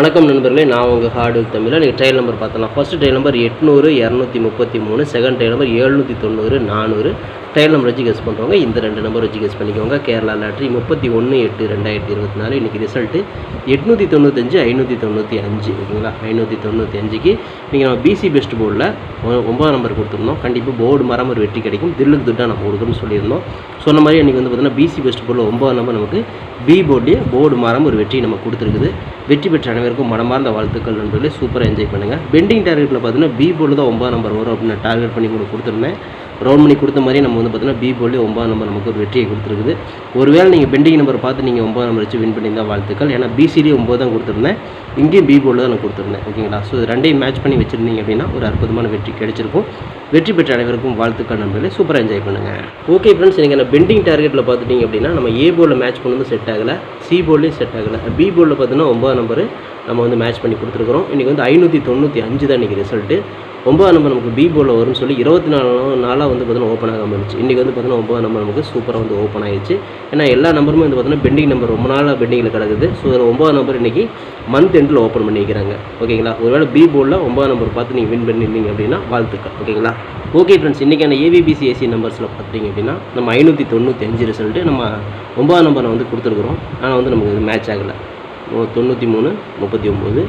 வணக்கம் நண்பர்களே நான் உங்கள் ஹார்டு தமிழில் நீங்கள் ட்ரையல் நம்பர் பார்த்தலாம் ஃபஸ்ட்டு ட்ரையல் நம்பர் எட்நூறு இரநூத்தி முப்பத்தி மூணு செகண்ட் ட்ரையல் நம்பர் எழுநூற்றி தொண்ணூறு நானூறு. ட்ரையல் நம்பர் வச்சு கெஸ் பண்ணுறவங்க இந்த ரெண்டு நம்பர் வச்சு கெஸ் பண்ணிக்கோங்க. கேரளா லாட்ரி முப்பத்தி ஒன்று எட்டு ரெண்டாயிரத்தி இருபத்தி நாலு. இன்றைக்கி ரிசல்ட்டு எட்நூற்றி தொண்ணூத்தஞ்சு ஐநூற்றி தொண்ணூற்றி அஞ்சு. ஓகேங்களா? ஐநூற்றி தொண்ணூற்றி அஞ்சுக்கு நீங்கள் நம்ம பிசி பெஸ்ட் போர்டில் ஒன்பதாம் நம்பர் கொடுத்துருந்தோம். கண்டிப்பாக போர்டு மரம் ஒரு வெற்றி கிடைக்கும். தில்லுக்கு துட்டாக நம்ம கொடுக்கணும்னு சொல்லியிருந்தோம். சொன்ன மாதிரி இன்றைக்கி வந்து பார்த்தீங்கன்னா பிசி பெஸ்ட் போர்டில் ஒன்பதாம் நம்பர் நமக்கு பி போர்டே போர்டு மரம் ஒரு வெற்றி நம்ம கொடுத்துருக்குது. வெற்றி பெற்ற அனைவருக்கும் மனமார்ந்த வாழ்த்துக்கள் நண்பர்களே. சூப்பராக என்ஜாய் பண்ணுங்கள் பெண்டிங் டார்கெட்டில் பார்த்தீங்கன்னா பி போர்டில் தான் ஒன்பதாம் நம்பர் வரும் அப்படின்னு டார்கெட் பண்ணி கூட கொடுத்துருந்தேன். ரவுண்ட் பண்ணி கொடுத்த மாதிரி நம்ம வந்து பார்த்தீங்கன்னா பி போலி ஒம்பது நம்பர் நமக்கு ஒரு வெற்றியை கொடுத்துருக்குது. ஒருவேளை நீங்கள் பெண்டிங் நம்பர் பார்த்து நீங்கள் ஒம்பது நம்பர் வச்சு வின் பண்ணியிருந்தால் வாழ்த்துக்கள். ஏன்னா பிசிலேயே ஒம்பது தான் கொடுத்துருந்தேன். இங்கேயும் பி போர்டில் தான் நான் கொடுத்துருந்தேன். ஓகேங்களா ஸோ ரெண்டையும் மேட்ச் பண்ணி வச்சுருந்தீங்க அப்படின்னா ஒரு அற்புதமான வெற்றி கிடைச்சிருக்கும். வெற்றி பெற்ற அனைவருக்கும் வாழ்த்துக்கள் நண்பர்களே. சூப்பராக என்ஜாய் பண்ணுங்கள் ஓகே ஃப்ரெண்ட்ஸ் நீங்கள் என்ன பெண்டிங் டார்கெட்டில் பார்த்துட்டிங்க அப்படின்னா நம்ம ஏ போர்டில் மேட்ச் பண்ணணும் செட் ஆகலை. சி போர்ட்லேயும் செட் ஆகலை. பி போர்டில் பார்த்தீங்கன்னா ஒம்பது நம்பர் நம்ம வந்து மேட்ச் பண்ணி கொடுத்துருக்குறோம். இன்றைக்கி வந்து ஐநூற்றி தொண்ணூற்றி அஞ்சு தான் இன்றைக்கி ரிசல்ட்டு ஒன்பதாம் நம்பர் நமக்கு பி போர்டில் வரும்னு சொல்லி இருபத்தி நாலு நாளாக வந்து பார்த்தீங்கன்னா ஓப்பன் ஆகாமல் இருந்துச்சு. இன்றைக்கி வந்து பார்த்தீங்கன்னா ஒன்பதாம் நம்பர் நமக்கு சூப்பராக வந்து ஓப்பன் ஆயிடுச்சு. ஏன்னா எல்லா நம்பருமே வந்து பார்த்தீங்கன்னா பெண்டிங் நம்பர் ரொம்ப நாளாக பெண்டிங்கில் கிடக்குது. ஸோ அதில் ஒன்பதாம் நம்பர் இன்றைக்கி மந்த் எண்டில் ஓப்பன் பண்ணிக்கிறாங்க. ஓகேங்களா? ஒருவேளை பி போர்டில் ஒன்பதாம் நம்பர் பார்த்து நீங்கள் வின் பண்ணியிருந்தீங்க அப்படின்னா வாழ்த்துக்கள். ஓகேங்களா? ஓகே ஃப்ரெண்ட்ஸ் இன்றைக்கான ஏபிபிசி ஏசி நம்பர்ஸில் பார்த்துட்டிங்க அப்படின்னா நம்ம ஐநூற்றி தொண்ணூற்றி அஞ்சு ரிசல்ட்டு நம்ம ஒன்பதாம் நம்பரை வந்து கொடுத்துருக்குறோம். ஆனால் வந்து நமக்கு இது மேட்ச் ஆகலை. தொண்ணூற்றி மூணு முப்பத்தி ஒம்பது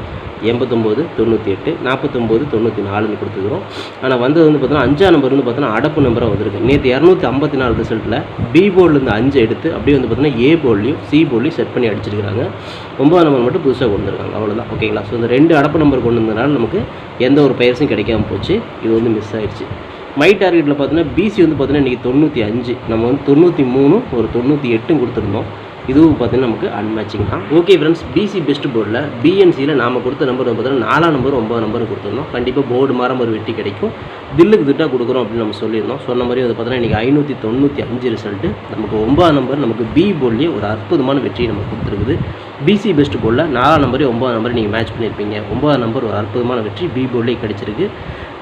எண்பத்தொம்போது தொண்ணூற்றி எட்டு நாற்பத்தொம்போது தொண்ணூற்றி நாலுன்னு கொடுத்துருக்குறோம். ஆனால் வந்தது வந்து பார்த்தோன்னா அஞ்சாம் நம்பர் வந்து பார்த்தோன்னா அடப்பு நம்பராக வந்திருக்கு. நேற்று இரநூத்தி ஐம்பத்தி நாலு ரிசல்ட்டில் பி போர்ட்லேருந்து அஞ்சு எடுத்து அப்படியே வந்து பார்த்தோன்னா ஏ போர்ட்லையும் சி போர்ட்லையும் செட் பண்ணி அடிச்சிருக்காங்க ஒன்பதாம் நம்பர் மட்டும் புதுசாக கொண்டு வந்திருக்காங்க. அவ்வளோதான் ஓகேங்களா ஸோ இந்த ரெண்டு அடப்பு நம்பர் கொண்டு வந்ததுனால நமக்கு எந்த ஒரு பயிற்சியும் கிடைக்காம போச்சு. இது வந்து மிஸ் ஆயிடுச்சு. மை டார்கெட்டில் பார்த்தீங்கன்னா பிசி வந்து பார்த்தீங்கன்னா இன்றைக்கி தொண்ணூற்றி அஞ்சு. நம்ம வந்து தொண்ணூற்றி மூணு ஒரு தொண்ணூற்றி எட்டும் கொடுத்துருந்தோம். இதுவும் பார்த்தீங்கன்னா நமக்கு அன்மேட்சிங் தான். ஓகே ஃப்ரெண்ட்ஸ் பிசி பெஸ்ட் போர்டில் பிஎன்சியில் நாம் கொடுத்த நம்பர் பார்த்தீங்கன்னா நாலாம் நம்பர் ஒன்பது நம்பர் கொடுத்துருந்தோம். கண்டிப்பாக போர்டு மாற ஒரு வெற்றி கிடைக்கும். தில்லுக்கு திட்டாக கொடுக்குறோம் அப்படின்னு நம்ம சொல்லியிருந்தோம். சொன்ன மாதிரி வந்து பார்த்தீங்கன்னா இன்றைக்கி ஐநூற்றி தொண்ணூற்றி அஞ்சு ரிசல்ட்டு நமக்கு ஒன்பதாம் நம்பர் நமக்கு பி போர்ட்லேயே ஒரு அற்புதமான வெற்றியை நமக்கு கொடுத்துருக்குது. பிசி பெஸ்ட் போர்டில் நாலாம் நம்பரே ஒன்பதாம் நம்பர் நீங்கள் மேட்ச் பண்ணியிருப்பீங்க ஒன்பதாம் நம்பர் ஒரு அற்புதமான வெற்றி பி போர்ட்லேயே கிடைச்சிருக்கு.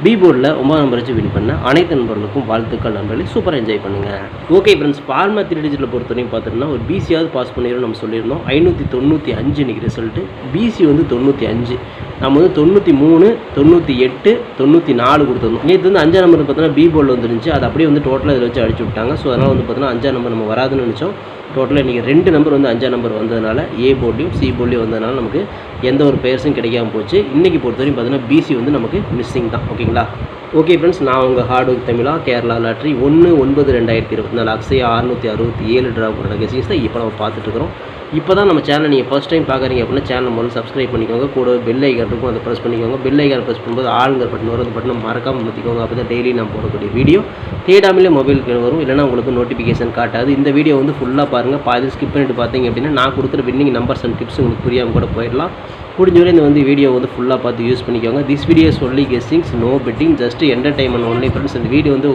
பி போர்டில் ஒன்பதாம் நம்பர் வச்சு வின் பண்ண அனைத்து நண்பர்களுக்கும் வாழ்த்துக்கள் நண்பர்களே. சூப்பர் என்ஜாய் பண்ணுங்கள் ஓகே ஃப்ரெண்ட்ஸ் ஃபார்மா த்ரீ டிஜிட்டில் பொறுத்தவரையும் பார்த்தோம்னா ஒரு பிசியாவது பாஸ் பண்ணிடும் நம்ம சொல்லியிருந்தோம். ஐநூற்றி தொண்ணூற்றி அஞ்சு இன்றைக்கி ரிசல்ட்டு பிசி வந்து தொண்ணூற்றி அஞ்சு. நம்ம வந்து தொண்ணூற்றி மூணு தொண்ணூற்றி எட்டு தொண்ணூற்றி நாலு கொடுத்துருந்தோம். நேற்று வந்து அஞ்சாம் நம்பர் பார்த்தோன்னா பி போர்டில் வந்துருந்துச்சு. அது அப்படியே வந்து டோட்டலாக இதில் வச்சு அடிச்சு விட்டாங்க. ஸோ அதனால் வந்து பார்த்தோன்னா அஞ்சாம் நம்பர் நம்ம வராதுன்னு நினச்சோம். டோட்டலாக இன்றைக்கி ரெண்டு நம்பர் வந்து அஞ்சாம் நம்பர் வந்ததுனால ஏ போர்ட்லையும் சி போர்ட்லையும் வந்ததுனால நமக்கு எந்த ஒரு பேர்ஸும் கிடைக்காம போச்சு. இன்றைக்கி பொறுத்தவரையும் பார்த்தீங்கன்னா பிசி வந்து நமக்கு மிஸ்ஸிங் தான். ஓகேங்களா ஓகே ஃப்ரெண்ட்ஸ் நான் உங்கள் ஹார்ட் ஒர்க் தமிழா கேரளா லாட்ரி ஒன்று ஒன்பது ரெண்டாயிரத்தி இருபத்தி நாலு அக்ஸையா அறுநூற்றி அறுபத்தி ஏழு ட்ரா போகிற கெசிங்ஸ் தான் இப்போ நம்ம பார்த்துட்ருக்குறோம் இப்போ தான் நம்ம சேனல் நீங்கள் ஃபஸ்ட் டைம் பார்க்குறீங்க அப்படின்னா சேனல் முதல்ல சப்ஸ்கிரைப் பண்ணிக்கோங்க. கூட பெல் ஐக்கன் இருக்கும் அதை ப்ரெஸ் பண்ணிக்கோங்க. பெல் ஐக்கன் ப்ரெஸ் பண்ணும்போது ஆளுங்கிற பட்டன் வரும். அந்த பட்டன் மறக்காமல் மாற்றிக்கோங்க அப்போ தான் டெய்லி நான் போடக்கூடிய வீடியோ தேடாமலே மொபைலுக்கு வரும். இல்லைனா உங்களுக்கு நோட்டிஃபிகேஷன் காட்டாது. இந்த வீடியோ வந்து ஃபுல்லாக பாருங்கள் பாதி ஸ்கிப் பண்ணிட்டு பார்த்தீங்க அப்படின்னா நான் கொடுக்குற வின்னிங் நம்பர்ஸ் அண்ட் டிப்ஸ் உங்களுக்கு புரியாமல் கூட போயிடலாம். முடிஞ்சவரை இந்த வந்து வீடியோ வந்து ஃபுல்லாக பார்த்து யூஸ் பண்ணிக்கோங்க. This videos only guessings no betting just entertainment only friends இந்த வீடியோ வந்து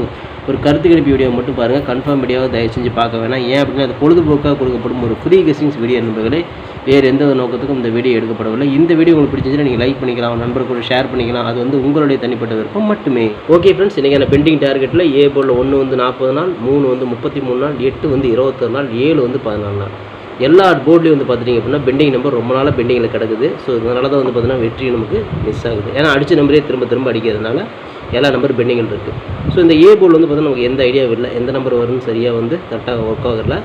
ஒரு கருத்து கணிப்பு வீடியோ மட்டும் பாருங்கள் கன்ஃபார்ம் வீடியோவை தயவு செஞ்சு பார்க்க வேணாம். ஏன் அப்படின்னா அது பொழுதுபோக்காக கொடுக்கப்படும் ஒரு ஃப்ரீ கெஸ்டிங்ஸ் வீடியோ என்பவர்களே வேறு எந்த ஒரு நோக்கத்துக்கும் இந்த வீடியோ எடுக்கப்படவில்லை. இந்த வீடியோ உங்களுக்கு பிடிச்சிருந்துச்சுன்னா நீங்கள் லைக் பண்ணிக்கலாம் நண்பர்களோட ஷேர் பண்ணிக்கலாம். அது வந்து உங்களுடைய தனிப்பட்ட விருப்பம் மட்டுமே. ஓகே ஃப்ரெண்ட்ஸ் இன்றைக்கான பெண்டிங் டார்கெட்டில் ஏ போர்டில் ஒன்று வந்து நாற்பது நாள் மூணு வந்து முப்பத்தி மூணு நாள் எட்டு வந்து இருபத்தொரு நாள் ஏழு வந்து பதினாலு நாள். எல்லா போர்ட்லேயும் வந்து பார்த்துட்டிங்க அப்படின்னா பெண்டிங் நம்பர் ரொம்ப நாளாக பெண்டிங்கில் கிடக்குது. ஸோ இதனால தான் வந்து பார்த்தீங்கன்னா வெற்றி நமக்கு மிஸ் ஆகுது. ஏன்னா அடித்த நம்பரே திரும்ப திரும்ப அடிக்கிறதுனால எல்லா நம்பர் பெண்டிங்கில் இருக்குது ஸோ இந்த ஏ போர்டில் வந்து பார்த்தீங்கன்னா நமக்கு எந்த ஐடியாவும் இல்லை எந்த நம்பர் வரும்னு சரியாக வந்து கரெக்டாக ஒர்க் ஆகல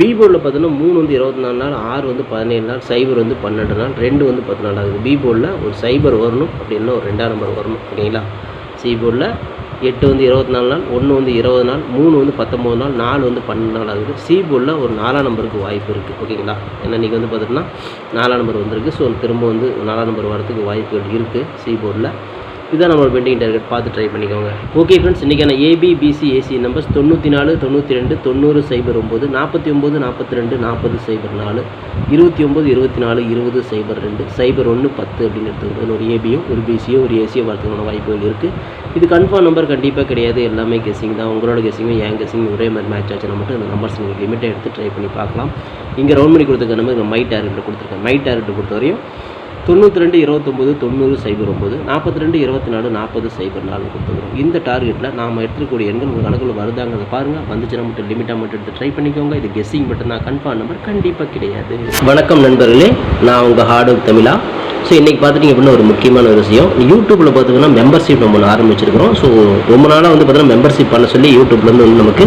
பி போர்டில் பார்த்தீங்கன்னா மூணு வந்து இருபத்தி நாலு நாள் ஆறு வந்து பதினேழு நாள் சைபர் வந்து பன்னெண்டு நாள் ரெண்டு வந்து பத்து நாள் ஆகுது. பி போர்டில் ஒரு சைபர் வரணும் அப்படின்னா ஒரு ரெண்டாம் நம்பர் வரணும். ஓகேங்களா சி போர்டில் எட்டு வந்து இருபத்தி நாலு நாள் ஒன்று வந்து இருபது நாள் மூணு வந்து பத்தொம்போது நாள் நாலு வந்து பன்னெண்டு நாள். ஆகுது சி போர்டில் ஒரு நாலாம் நம்பருக்கு வாய்ப்பு இருக்குது ஓகேங்களா ஏன்னா இன்றைக்கி வந்து பார்த்திங்கன்னா நாலாம் நம்பர் வந்திருக்கு. ஸோ திரும்ப வந்து நாலாம் நம்பர் வரதுக்கு வாய்ப்புகள் இருக்குது சி போர்டில் இதான் நம்மளோட பெண்டிங் டார்கெட் பார்த்து ட்ரை பண்ணிக்கோங்க. ஓகே ஃப்ரெண்ட்ஸ் இன்றைக்கான ஏபிபிசி ஏசி நம்பர்ஸ் தொண்ணூற்றி நாலு தொண்ணூற்றி ரெண்டு தொண்ணூறு சைபர் ஒம்பது நாற்பத்தி ஒம்பது நாற்பத்தி ரெண்டு நாற்பது சைபர் நாலு இருபத்தி ஒம்பது இருபத்தி நாலு இருபது சைபர் ரெண்டு சைபர் ஒன்று பத்து அப்படின்னு எடுத்துக்கிறது ஒரு ஏபியும் ஒரு பிசியோ ஒரு ஏசியோ வரதுக்கான வாய்ப்புகள் இருக்குது இது கன்ஃபார்ம் நம்பர் கண்டிப்பாக கிடையாது. எல்லாமே கெஸிங் தான். உங்களோட கெஸிங்கும் என் கெஸிங்கும் ஒரே மாதிரி மேட்ச் ஆச்சுன்னா மட்டும் அந்த நம்பர்ஸ் நீங்கள் லிமிட்டாக எடுத்து ட்ரை பண்ணி பார்க்கலாம். இங்கே ரவுண்ட் பண்ணி கொடுத்துருக்க நம்பர் மை டார்கெட்டில் கொடுத்துருக்கேன். மை டார்கெட் பொறுத்த வரையும் தொண்ணூற்றி ரெண்டு இருபத்தொம்போது தொண்ணூறு சைபர் ஒம்பது நாற்பத்தி ரெண்டு இருபத்தி நாலு நாற்பது சைபர் நாலு கொடுத்துக்கிறோம் இந்த டார்கெட்டில் நாம் எடுத்துக்கூடிய எண்கள் உங்கள் கணக்கில் வருதாங்கிறத பாருங்கள் வந்துச்சுன்னா மட்டும் லிமிட்டாக மட்டும் எடுத்து ட்ரை பண்ணிக்கோங்க. இது கெஸ்ஸிங் மட்டும் தான். கன்ஃபார்ம் நம்பர் கண்டிப்பாக கிடையாது. வணக்கம் நண்பர்களே. நான் உங்கள் ஹார்ட் ஒர்க் தமிழா. ஸோ இன்றைக்கி பார்த்துட்டிங்க அப்படின்னா ஒரு முக்கியமான ஒரு விஷயம். யூடியூப்பில் பார்த்திங்கன்னா மெம்பர்ஷிப் நம்ம ஒன்று ஆரம்பிச்சிருக்கிறோம். ஸோ ரொம்ப நாளாக வந்து பார்த்தீங்கன்னா மெம்பர்ஷிப் பண்ண சொல்லி யூடியூப்லேருந்து வந்து நமக்கு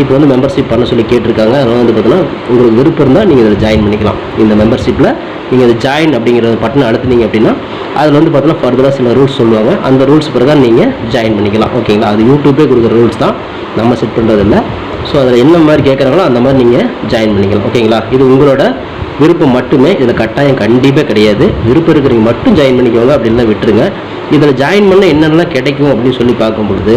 இப்போ வந்து மெம்பர்ஷிப் பண்ண சொல்லி கேட்டிருக்காங்க. அதனால் வந்து பார்த்தீங்கன்னா உங்களுக்கு விருப்பம் இருந்தால் நீங்கள் இதில் ஜாயின் பண்ணிக்கலாம். இந்த மெம்பர்ஷிப்பில் நீங்கள் இதை ஜாயின் அப்படிங்கிற பட்டனை அழுத்துனீங்க அப்படின்னா அதில் வந்து பார்த்தீங்கன்னா ஃபர்தராக சில ரூல்ஸ் சொல்லுவாங்க. அந்த ரூல்ஸ் தான் நீங்கள் ஜாயின் பண்ணிக்கலாம். ஓகேங்களா அது யூடியூபே கொடுக்குற ரூல்ஸ் தான். நம்ம செட் பண்ணுறதில்ல ஸோ அதில் என்ன மாதிரி கேட்குறாங்களோ அந்த மாதிரி நீங்கள் ஜாயின் பண்ணிக்கலாம். ஓகேங்களா இது உங்களோட விருப்பம் மட்டுமே. இதில் கட்டாயம் கண்டிப்பாக கிடையாது. விருப்பம் இருக்கிறவங்க மட்டும் ஜாயின் பண்ணிக்கோங்க அப்படின்லாம் விட்டுருங்க. இதில் ஜாயின் பண்ணால் என்னென்னலாம் கிடைக்கும் அப்படின்னு சொல்லி பார்க்கும் பொழுது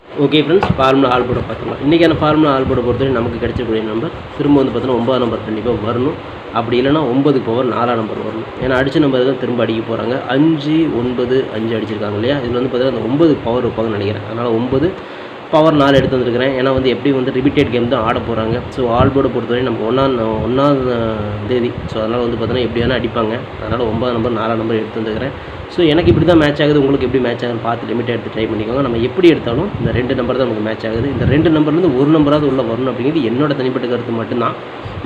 ஓகே ஃப்ரெண்ட்ஸ் ஃபார்முலா ஆல் போட பார்த்துக்கலாம். இன்றைக்கான ஃபார்முலா ஆல் போட பொறுத்தவரை நமக்கு கிடைச்சக்கூடிய நம்பர் திரும்ப வந்து பார்த்தீங்கன்னா ஒம்பது நம்பர் கண்டிப்பாக வரணும். அப்படி இல்லைன்னா ஒம்பது பவர் நாலாம் நம்பர் வரணும். ஏன்னா அடித்த நம்பர் தான் திரும்ப அடிக்க போகிறாங்க அஞ்சு ஒன்பது அஞ்சு அடிச்சிருக்காங்க இல்லையா? இதில் வந்து பார்த்தீங்கன்னா அந்த ஒம்பது பவர் வைப்பாங்கன்னு நினைக்கிறேன். அதனால் ஒம்பது பவர் நாலு எடுத்து வந்துருக்கிறேன். ஏன்னா வந்து எப்படி வந்து ரிப்பீட்டட் கேம் தான் ஆட போகிறாங்க ஸோ ஆல் போர்டை பொறுத்தவரை நம்ம ஒன்றாம் ஒன்றாவது தேதி. ஸோ அதனால் வந்து பார்த்தீங்கன்னா எப்படி வேணால் அடிப்பாங்க. அதனால் ஒம்பது நம்பர் நாலாம் நம்பர் எடுத்து வந்துருக்கிறேன். ஸோ எனக்கு இப்படி தான் மேட்ச் ஆகுது. உங்களுக்கு எப்படி மேட்ச் ஆகுதுன்னு பார்த்து லிமிட் எடுத்து ட்ரை பண்ணிக்கோங்க. நம்ம எப்படி எடுத்தாலும் இந்த ரெண்டு நம்பர் தான் நமக்கு மேட்ச் ஆகுது. இந்த ரெண்டு நம்பர்லேருந்து ஒரு நம்பராவது உள்ள வரணும் அப்படிங்கிறது என்னோட தனிப்பட்ட கருத்து மட்டும்தான்.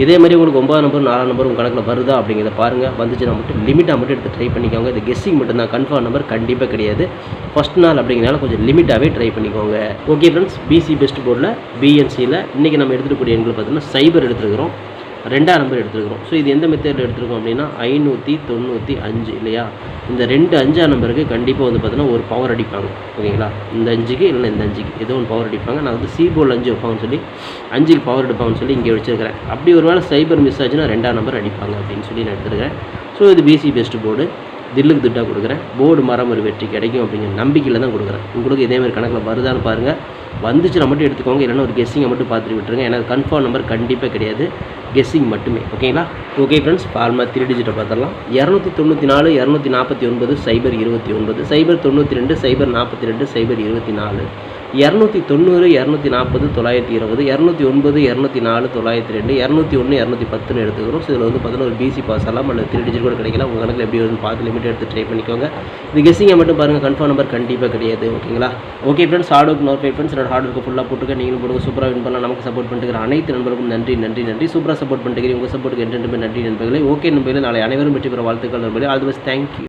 இதே மாதிரி உங்களுக்கு ஒன்பதாம் நம்பர் நாலாம் நம்பர் உங்கள் கணக்கில் வருதா அப்படிங்கிறத பாருங்கள் வந்துச்சுன்னா மட்டும் லிமிட்டாக மட்டும் எடுத்து ட்ரை பண்ணிக்கோங்க. இது கெஸ்ஸிங் மட்டும்தான். கன்ஃபார்ம் நம்பர் கண்டிப்பாக கிடையாது. ஃபஸ்ட் நாள் அப்படிங்கிறனால கொஞ்சம் லிமிட்டாகவே ட்ரை பண்ணிக்கோங்க. ஓகே ஃப்ரெண்ட்ஸ் பிசி பெஸ்ட் போர்டில் பிஎன்சியில் இன்றைக்கி நம்ம எடுத்துக்கூடிய எண்கள் பார்த்தீங்கன்னா சைபர் எடுத்துருக்கிறோம். ரெண்டாம் நம்பர் எடுத்துருக்கிறோம். ஸோ இது எந்த மெத்தடில் எடுத்துருக்கோம் அப்படின்னா ஐநூற்றி தொண்ணூற்றி அஞ்சு இல்லையா? இந்த ரெண்டு அஞ்சாம் நம்பருக்கு கண்டிப்பாக வந்து பார்த்தீங்கன்னா ஒரு பவர் அடிப்பாங்க. ஓகேங்களா? இந்த அஞ்சுக்கு இல்லைன்னா இந்த அஞ்சுக்கு ஏதோ ஒன்று பவர் அடிப்பாங்க. நான் வந்து சி போல் அஞ்சு வைப்பாங்கன்னு சொல்லி அஞ்சுக்கு பவர் எடுப்பாங்கன்னு சொல்லி இங்கே வச்சுருக்கிறேன். அப்படி ஒரு வேளை சைபர் மிஸ் ஆச்சுன்னா ரெண்டாம் நம்பர் அடிப்பாங்க அப்படின்னு சொல்லி நான் எடுத்துருக்கேன் ஸோ இது பிசி பெஸ்ட் போர்டு தில்லுக்கு திட்டாக கொடுக்குறேன். போர்டு மரம் ஒரு வெற்றி கிடைக்கும் அப்படிங்கிற நம்பிக்கையில் தான் கொடுக்குறேன். உங்களுக்கு இதேமாதிரி கணக்கில் வருதான்னு பாருங்கள் வந்துச்சுன்னா மட்டும் எடுத்துக்கோங்க. இல்லைன்னா ஒரு கெஸ்ஸிங்கை மட்டும் பார்த்துட்டு விட்டுருங்க. ஏன்னா கன்ஃபார்ம் நம்பர் கண்டிப்பாக கிடையாது. கெஸ்ஸிங் மட்டுமே. ஓகேங்களா ஓகே ஃப்ரெண்ட்ஸ் ஃபார்மா த்ரீ டிஜிட்டை பார்த்துடலாம். இரநூத்தி தொண்ணூற்றி நாலு இரநூத்தி நாற்பத்தி ஒன்பது சைபர் இருபத்தி ஒன்பது சைபர் தொண்ணூற்றி ரெண்டு சைபர் நாற்பத்தி ரெண்டு சைபர் இருபத்தி நாலு. இரநூத்தி தொண்ணூறு இரநூத்தி நாற்பது தொள்ளாயிரத்தி இருபது இரநூத்தி ஒன்பது இரநூத்தி நாலு தொள்ளாயிரத்தி ரெண்டு இரநூத்தி ஒன்று இரநூத்தி பத்துன்னு எடுத்துக்கிறோம். ஸோ இதில் வந்து பார்த்தீங்கன்னா ஒரு பிசி பாஸ் ஆகலாம் அல்லது த்ரீ டிஜிட் கூட கிடைக்கலாம். உங்கள் கணக்கில் எப்படி வந்து பார்த்து லிமிட் எடுத்து ட்ரை பண்ணிக்கோங்க. இது கெஸ்ஸிங்கை மட்டும் பாருங்கள் கன்ஃபார்ம் நம்பர் கண்டிப்பாக கிடையாது. ஓகேங்களா okay friends hard work note friends என்னோட ஹார்ட் ஒர்க்கு ஃபுல்லாக போட்டுக்க. நீங்களும் போடுங்க. சூப்பராக வின் பண்ணலாம். நமக்கு சப்போர்ட் பண்ணிட்டு அனைத்து நண்பர்களுக்கும் நன்றி நன்றி நன்றி. சூப்பராக சப்போர்ட் பண்ணிட்டு உங்கள் சப்போர்ட்டுக்கு என்றென்றுமே நன்றி நண்பர்களே. ஓகே நண்பர்களே நாளை அனைவரும் வெற்றி பெற வாழ்த்துக்கள் நண்பர்களே. All the best thank you